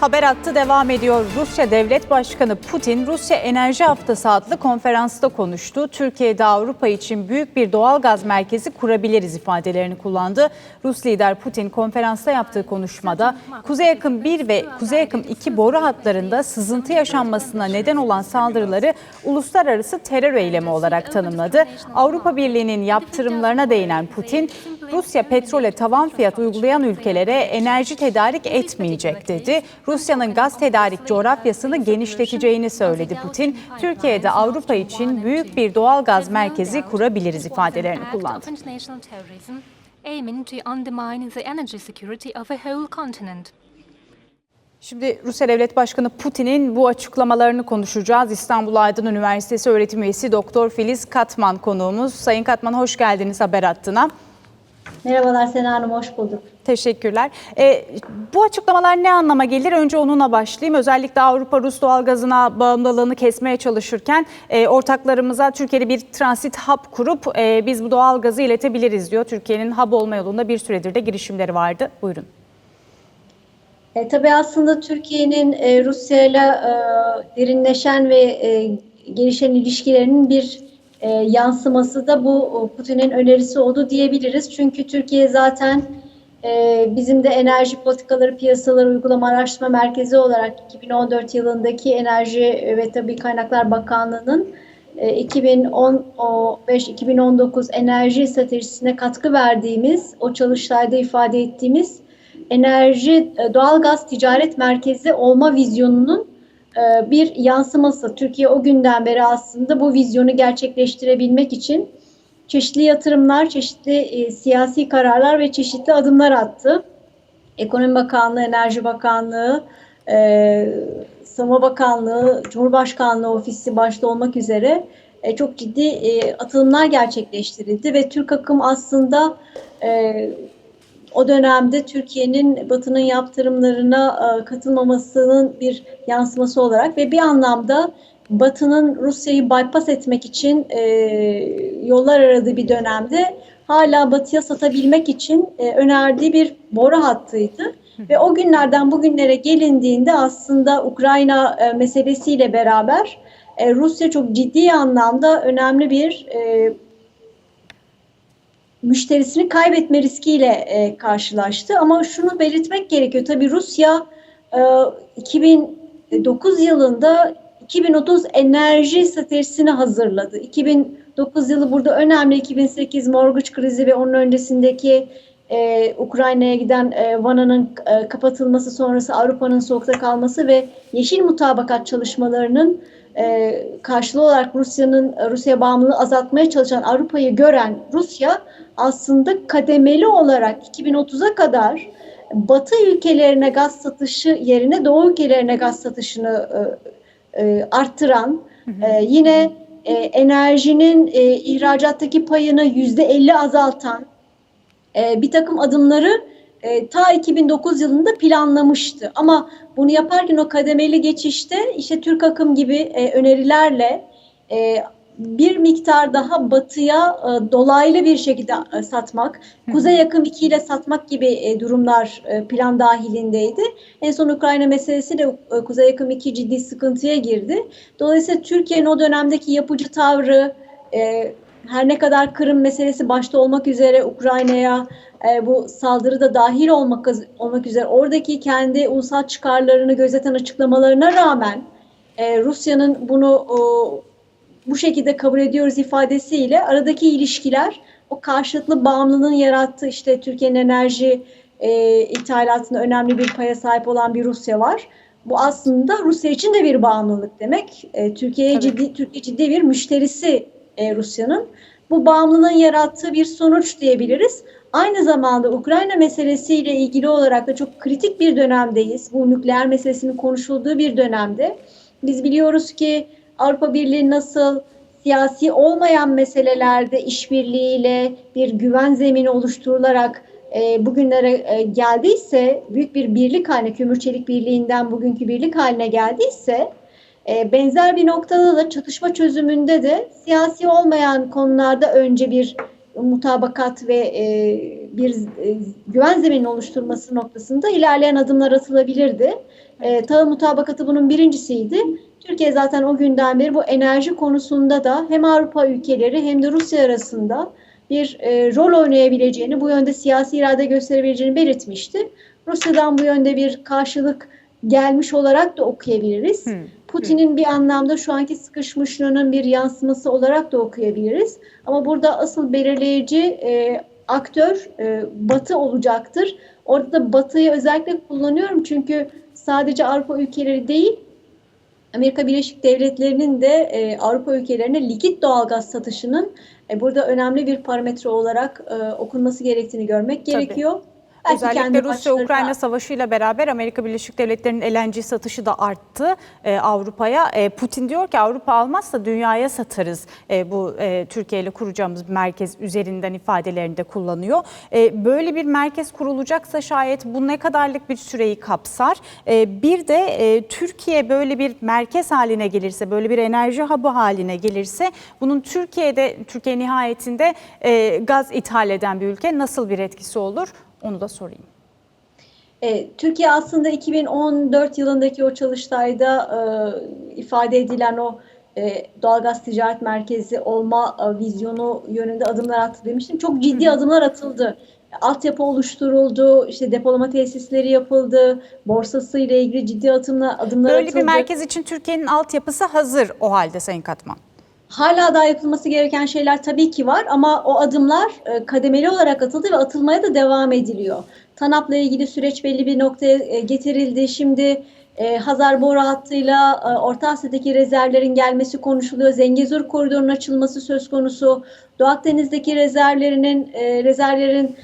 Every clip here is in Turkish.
Haber hattı devam ediyor. Rusya Devlet Başkanı Putin, Rusya Enerji Haftası adlı konferansta konuştu. Türkiye'de Avrupa için büyük bir doğal gaz merkezi kurabiliriz ifadelerini kullandı. Rus lider Putin konferansta yaptığı konuşmada Kuzey Yakın 1 ve Kuzey Yakın 2 boru hatlarında sızıntı yaşanmasına neden olan saldırıları uluslararası terör eylemi olarak tanımladı. Avrupa Birliği'nin yaptırımlarına değinen Putin, Rusya petrole tavan fiyat uygulayan ülkelere enerji tedarik etmeyecek dedi. Rusya'nın gaz tedarik coğrafyasını genişleteceğini söyledi Putin. Türkiye'de Avrupa için büyük bir doğal gaz merkezi kurabiliriz ifadelerini kullandı. Şimdi Rusya Devlet Başkanı Putin'in bu açıklamalarını konuşacağız. İstanbul Aydın Üniversitesi öğretim üyesi Doktor Filiz Katman konuğumuz. Sayın Katman hoş geldiniz haber hattına. Merhabalar Sena Hanım, hoş bulduk. Teşekkürler. E, bu açıklamalar ne anlama gelir? Önce onunla başlayayım. Özellikle Avrupa Rus doğalgazına bağımlılığını kesmeye çalışırken e, ortaklarımıza Türkiye'de bir transit hub kurup e, biz bu doğalgazı iletebiliriz diyor. Türkiye'nin hub olma yolunda bir süredir de girişimleri vardı. Buyurun. E, tabii aslında Türkiye'nin e, Rusya ile e, derinleşen ve e, gelişen ilişkilerinin bir e, yansıması da bu Putin'in önerisi oldu diyebiliriz. Çünkü Türkiye zaten e, bizim de enerji politikaları piyasaları uygulama araştırma merkezi olarak 2014 yılındaki Enerji ve Tabii Kaynaklar Bakanlığı'nın 2015-2019 enerji stratejisine katkı verdiğimiz, o çalıştayda ifade ettiğimiz enerji doğal gaz ticaret merkezi olma vizyonunun e, bir yansıması. Türkiye o günden beri aslında bu vizyonu gerçekleştirebilmek için çeşitli yatırımlar, çeşitli e, siyasi kararlar ve çeşitli adımlar attı. Ekonomi Bakanlığı, Enerji Bakanlığı, e, Savunma Bakanlığı, Cumhurbaşkanlığı Ofisi başta olmak üzere e, çok ciddi atılımlar gerçekleştirildi ve Türk akım aslında o dönemde Türkiye'nin Batı'nın yaptırımlarına e, katılmamasının bir yansıması olarak ve bir anlamda Batı'nın Rusya'yı bypass etmek için e, yollar aradığı bir dönemde hala Batı'ya satabilmek için e, önerdiği bir boru hattıydı. Ve o günlerden bugünlere gelindiğinde aslında Ukrayna meselesiyle beraber Rusya çok ciddi anlamda önemli bir müşterisini kaybetme riskiyle e, karşılaştı. Ama şunu belirtmek gerekiyor. Tabii Rusya e, 2009 yılında 2030 enerji stratejisini hazırladı. 2009 yılı burada önemli. 2008 mortgage krizi ve onun öncesindeki e, Ukrayna'ya giden e, vananın e, kapatılması sonrası Avrupa'nın soğukta kalması ve yeşil mutabakat çalışmalarının e, karşılığı olarak Rusya'nın Rusya bağımlılığı azaltmaya çalışan Avrupa'yı gören Rusya aslında kademeli olarak 2030'a kadar Batı ülkelerine gaz satışı yerine Doğu ülkelerine gaz satışını e, e, arttıran, e, yine e, enerjinin e, ihracattaki payını yüzde 50 azaltan e, bir takım adımları e, ta 2009 yılında planlamıştı. Ama bunu yaparken o kademeli geçişte işte Türk akım gibi e, önerilerle e, bir miktar daha batıya e, dolaylı bir şekilde e, satmak, Kuzey yakın 2 ile satmak gibi e, durumlar e, plan dahilindeydi. En son Ukrayna meselesi de e, Kuzey yakın 2 ciddi sıkıntıya girdi. Dolayısıyla Türkiye'nin o dönemdeki yapıcı tavrı, e, her ne kadar Kırım meselesi başta olmak üzere Ukrayna'ya e, bu saldırı da dahil olmak, olmak üzere oradaki kendi ulusal çıkarlarını gözeten açıklamalarına rağmen e, Rusya'nın bunu o, bu şekilde kabul ediyoruz ifadesiyle aradaki ilişkiler o karşılıklı bağımlılığın yarattığı işte Türkiye'nin enerji e, ithalatında önemli bir paya sahip olan bir Rusya var. Bu aslında Rusya için de bir bağımlılık demek. E, Türkiye'ye ciddi Türkiye ciddi bir müşterisi e, Rusya'nın. Bu bağımlılığın yarattığı bir sonuç diyebiliriz. Aynı zamanda Ukrayna meselesiyle ilgili olarak da çok kritik bir dönemdeyiz. Bu nükleer meselesinin konuşulduğu bir dönemde. Biz biliyoruz ki Avrupa Birliği nasıl siyasi olmayan meselelerde işbirliğiyle bir güven zemini oluşturularak e, bugünlere e, geldiyse, büyük bir birlik haline, kömür çelik birliğinden bugünkü birlik haline geldiyse, e, benzer bir noktada da çatışma çözümünde de siyasi olmayan konularda önce bir mutabakat ve e, bir e, güven zemini oluşturması noktasında ilerleyen adımlar atılabilirdi. E, tahıl mutabakatı bunun birincisiydi. Türkiye zaten o günden beri bu enerji konusunda da hem Avrupa ülkeleri hem de Rusya arasında bir e, rol oynayabileceğini, bu yönde siyasi irade gösterebileceğini belirtmişti. Rusya'dan bu yönde bir karşılık gelmiş olarak da okuyabiliriz. Hmm. Putin'in bir anlamda şu anki sıkışmışlığının bir yansıması olarak da okuyabiliriz. Ama burada asıl belirleyici e, aktör e, Batı olacaktır. Orada da Batı'yı özellikle kullanıyorum çünkü sadece Avrupa ülkeleri değil, Amerika Birleşik Devletleri'nin de e, Avrupa ülkelerine likit doğalgaz satışının e, burada önemli bir parametre olarak e, okunması gerektiğini görmek Tabii. gerekiyor. Belki Özellikle Rusya-Ukrayna savaşıyla beraber Amerika Birleşik Devletleri'nin LNG satışı da arttı e, Avrupa'ya. E, Putin diyor ki Avrupa almazsa dünyaya satarız e, bu e, Türkiye ile kuracağımız merkez üzerinden ifadelerinde kullanıyor. E, böyle bir merkez kurulacaksa şayet bu ne kadarlık bir süreyi kapsar? E, bir de e, Türkiye böyle bir merkez haline gelirse, böyle bir enerji hub'ı haline gelirse bunun Türkiye'de, Türkiye nihayetinde e, gaz ithal eden bir ülke nasıl bir etkisi olur? Onu da sorayım. E, Türkiye aslında 2014 yılındaki o çalıştayda e, ifade edilen o e, doğalgaz ticaret merkezi olma e, vizyonu yönünde adımlar attı demiştim. Çok ciddi adımlar atıldı. Altyapı oluşturuldu, işte depolama tesisleri yapıldı, borsası ile ilgili ciddi adımlar, adımlar Böyle atıldı. bir merkez için Türkiye'nin altyapısı hazır o halde Sayın Katman. Hala daha yapılması gereken şeyler tabii ki var ama o adımlar e, kademeli olarak atıldı ve atılmaya da devam ediliyor. TANAP'la ilgili süreç belli bir noktaya e, getirildi. Şimdi e, Hazar boru hattıyla Orta Asya'daki rezervlerin gelmesi konuşuluyor. Zengezur koridorunun açılması söz konusu. Doğu Akdeniz'deki rezervlerinin rezervlerin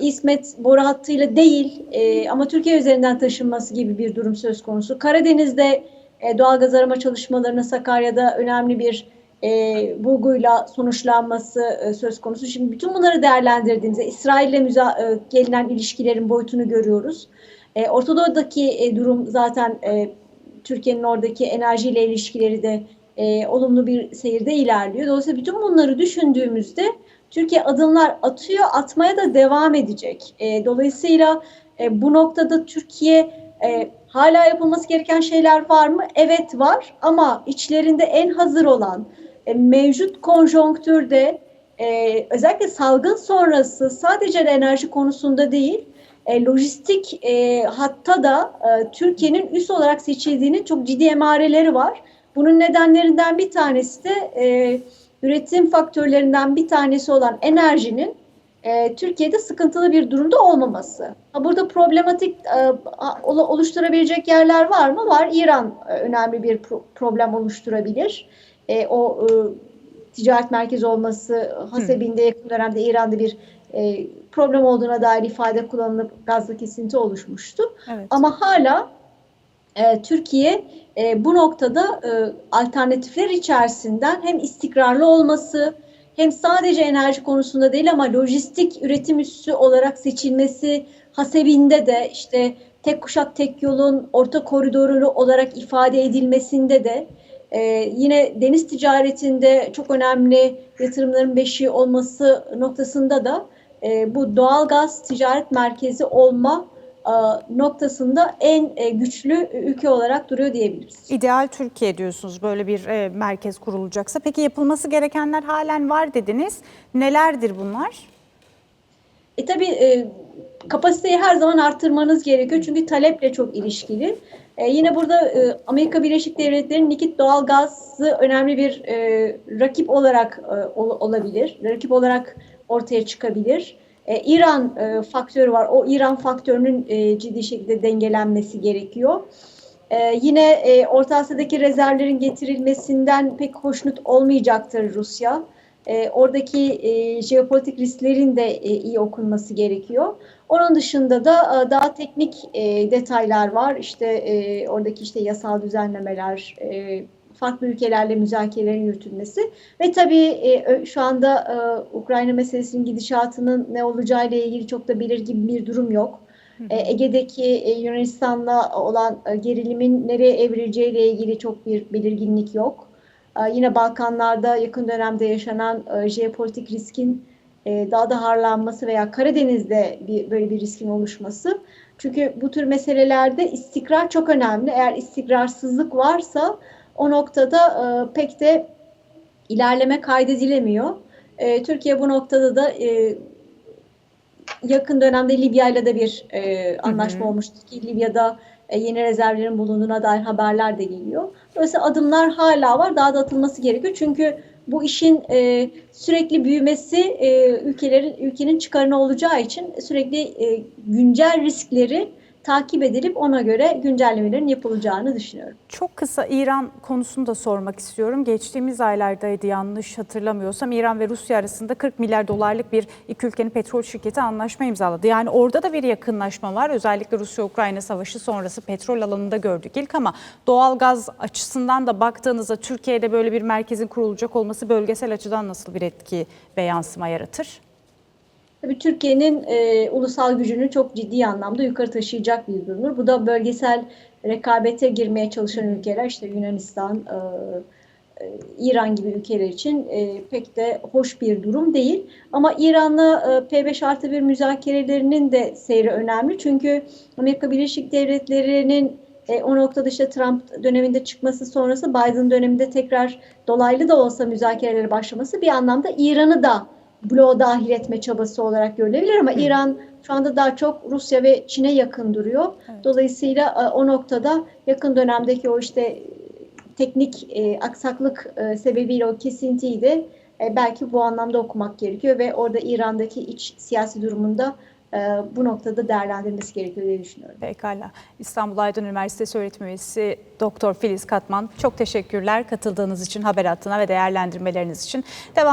İsmet boru hattıyla değil ama Türkiye üzerinden taşınması gibi bir durum söz konusu. Karadeniz'de e, doğalgaz arama çalışmalarının Sakarya'da önemli bir e, bulguyla sonuçlanması e, söz konusu. Şimdi bütün bunları değerlendirdiğimizde İsrail'le müza- e, gelinen ilişkilerin boyutunu görüyoruz. E, Orta Doğu'daki e, durum zaten e, Türkiye'nin oradaki enerjiyle ilişkileri de e, olumlu bir seyirde ilerliyor. Dolayısıyla bütün bunları düşündüğümüzde Türkiye adımlar atıyor, atmaya da devam edecek. E, dolayısıyla e, bu noktada Türkiye e, hala yapılması gereken şeyler var mı? Evet var ama içlerinde en hazır olan e, mevcut konjonktürde e, özellikle salgın sonrası sadece enerji konusunda değil, e, lojistik e, hatta da e, Türkiye'nin üs olarak seçildiğinin çok ciddi emareleri var. Bunun nedenlerinden bir tanesi de e, üretim faktörlerinden bir tanesi olan enerjinin e, Türkiye'de sıkıntılı bir durumda olmaması. Burada problematik e, ol- oluşturabilecek yerler var mı? Var. İran e, önemli bir pro- problem oluşturabilir. E, o e, ticaret merkezi olması hasebinde yakın dönemde İran'da bir e, problem olduğuna dair ifade kullanılıp gazlı kesinti oluşmuştu. Evet. Ama hala e, Türkiye e, bu noktada e, alternatifler içerisinden hem istikrarlı olması hem sadece enerji konusunda değil ama lojistik üretim üssü olarak seçilmesi hasebinde de işte tek kuşak tek yolun orta koridoru olarak ifade edilmesinde de e, yine deniz ticaretinde çok önemli yatırımların beşiği olması noktasında da e, bu doğal gaz ticaret merkezi olma e, noktasında en e, güçlü ülke olarak duruyor diyebiliriz. İdeal Türkiye diyorsunuz böyle bir e, merkez kurulacaksa. Peki yapılması gerekenler halen var dediniz. Nelerdir bunlar? E tabii e, kapasiteyi her zaman arttırmanız gerekiyor çünkü taleple çok ilişkili. E, yine burada e, Amerika Birleşik Devletleri'nin likit doğal gazı önemli bir e, rakip olarak e, ol- olabilir. Rakip olarak ortaya çıkabilir. E, İran e, faktörü var. O İran faktörünün e, ciddi şekilde dengelenmesi gerekiyor. E, yine e, Orta Asya'daki rezervlerin getirilmesinden pek hoşnut olmayacaktır Rusya. E, oradaki e, jeopolitik risklerin de e, iyi okunması gerekiyor. Onun dışında da e, daha teknik e, detaylar var. İşte e, oradaki işte yasal düzenlemeler, e, farklı ülkelerle müzakerelerin yürütülmesi ve tabii e, şu anda e, Ukrayna meselesinin gidişatının ne olacağıyla ilgili çok da belirgin bir durum yok. E, Ege'deki e, Yunanistan'la olan e, gerilimin nereye evrileceğiyle ilgili çok bir belirginlik yok. E, Yine Balkanlarda yakın dönemde yaşanan e, jeopolitik riskin e, daha da harlanması veya Karadeniz'de bir, böyle bir riskin oluşması. Çünkü bu tür meselelerde istikrar çok önemli. Eğer istikrarsızlık varsa o noktada e, pek de ilerleme kaydedilemiyor. Türkiye bu noktada da yakın dönemde Libya ile de bir anlaşma olmuştu ki Libya'da e, yeni rezervlerin bulunduğuna dair haberler de geliyor. Dolayısıyla adımlar hala var. Daha da atılması gerekiyor. Çünkü bu işin e, sürekli büyümesi e, ülkelerin ülkenin çıkarına olacağı için sürekli e, güncel riskleri takip edilip ona göre güncellemelerin yapılacağını düşünüyorum. Çok kısa İran konusunu da sormak istiyorum. Geçtiğimiz aylardaydı yanlış hatırlamıyorsam İran ve Rusya arasında 40 milyar dolarlık bir iki ülkenin petrol şirketi anlaşma imzaladı. Yani orada da bir yakınlaşma var. Özellikle Rusya-Ukrayna savaşı sonrası petrol alanında gördük ilk ama doğalgaz açısından da baktığınızda Türkiye'de böyle bir merkezin kurulacak olması bölgesel açıdan nasıl bir etki ve yansıma yaratır? Tabii Türkiye'nin e, ulusal gücünü çok ciddi anlamda yukarı taşıyacak bir durumdur. Bu da bölgesel rekabete girmeye çalışan ülkeler işte Yunanistan, e, e, İran gibi ülkeler için e, pek de hoş bir durum değil. Ama İran'la e, P5 artı 1 müzakerelerinin de seyri önemli. Çünkü Amerika Birleşik Devletleri'nin e, o noktada işte Trump döneminde çıkması sonrası Biden döneminde tekrar dolaylı da olsa müzakerelere başlaması bir anlamda İran'ı da bloğa dahil etme çabası olarak görülebilir ama İran şu anda daha çok Rusya ve Çin'e yakın duruyor. Dolayısıyla e, o noktada yakın dönemdeki o işte teknik e, aksaklık e, sebebiyle o kesintiyi de e, belki bu anlamda okumak gerekiyor ve orada İran'daki iç siyasi durumunda e, bu noktada değerlendirilmesi gerekiyor diye düşünüyorum. Pekala. İstanbul Aydın Üniversitesi öğretim üyesi Doktor Filiz Katman çok teşekkürler katıldığınız için haber hattına ve değerlendirmeleriniz için. Devam